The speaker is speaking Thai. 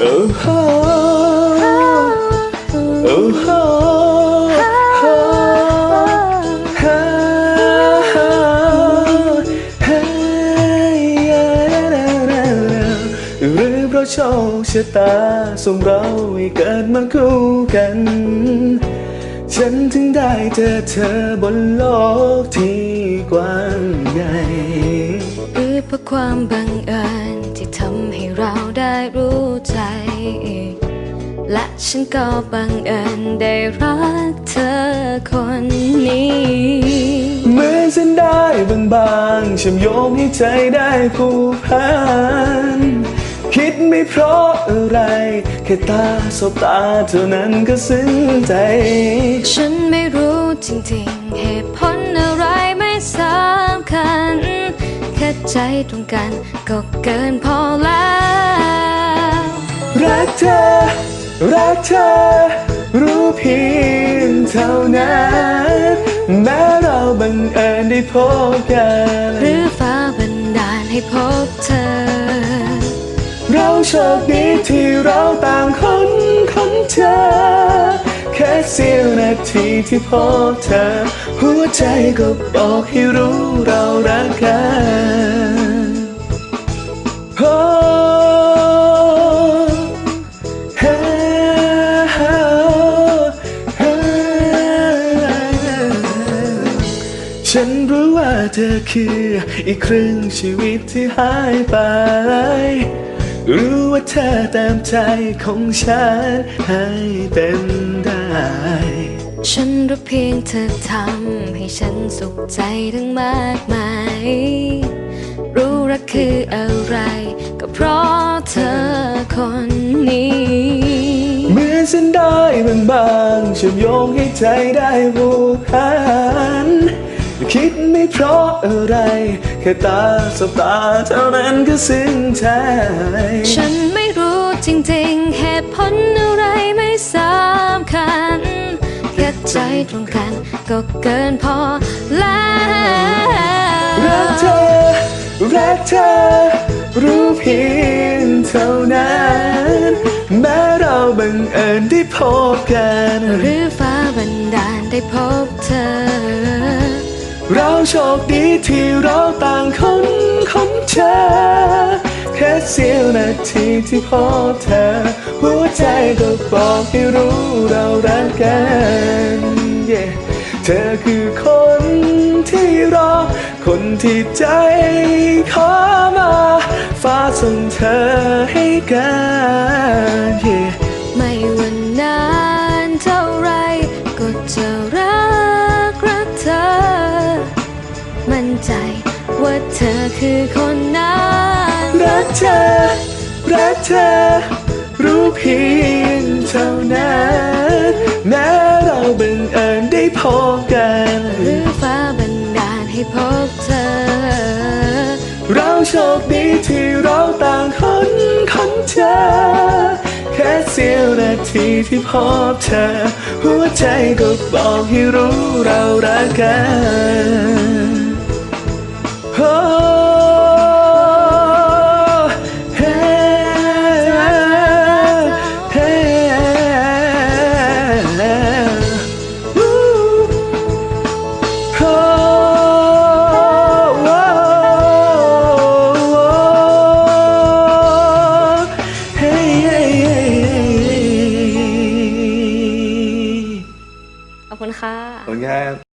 Oh ho, oh ho, ho, ha, ha, hey, yeah, la, la, la. หรือเพราะโชคชะตาส่งเราให้เกิดมาคู่กัน ฉันถึงได้เจอเธอบนโลกที่กว้างใหญ่หรือเพราะความบัง และฉันก็บังเอิญได้รักเธอคนนี้เหมื่อนเส้นได้บางๆเชื่อมโยงให้ใจได้ผูกพันคิดไม่เพราะอะไร แค่ตาสบตาเท่านั้นก็ซึ้งใจ ฉันไม่รู้จริงๆ เหตุผลอะไรไม่สำคัญ แค่ใจตรงกันก็เกินพอแล้ว รักเธอ รักเธอรู้เพียงเท่านั้นแม้เราบังเอิญได้พบกัน หรือฟ้าบันดาลให้พบเธอ เราโชคดีที่เราต่างคนคนเจอแค่เสี้ยวนาทีที่พบเธอ หัวใจก็บอกให้รู้เรารักกัน ฉันรู้ว่าเธอคืออีกครึ่งชีวิตที่หายไป รู้ว่าเธอตามใจของฉันให้เป็นได้ ฉันรู้เพียงเธอทำให้ฉันสุขใจทั้งมากมาย รู้รักคืออะไร ก็เพราะเธอคนนี้เหมือนเส้นได้บางๆเชื่อมโยงให้ใจได้ผูกพัน คิดไม่เพราะอะไร แค่ตาสบตาเท่านั้นก็ซึ้งใจ ฉันไม่รู้จริงๆ เหตุผลอะไรไม่สำคัญแค่ใจตรงกันก็เกินพอแล้วรักเธอ รักเธอ รู้เพียงเท่านั้น แม้เราบังเอิญได้พบกัน หรือฟ้าบันดาลได้พบเธอ เราโชคดีที่เราต่างคนคนเจอแค่เสี้ยวนาทีที่พบเธอ หัวใจก็บอกให้รู้เรารักกัน yeah เธอคือคนที่รอ คนที่ใจขอมา ฟ้าส่งเธอให้กัน yeah ว่าเธอคือคนนั้นรักเธอ รักเธอ รู้เพียงเท่านั้นแม้เราบังเอิญได้พบกันหรือฟ้าบันดาลให้พบเธอ เราโชคดีที่เราต่างคนคนเจอแค่เสี้ยวนาทีที่พบเธอ หัวใจก็บอกให้รู้เรารักกัน ข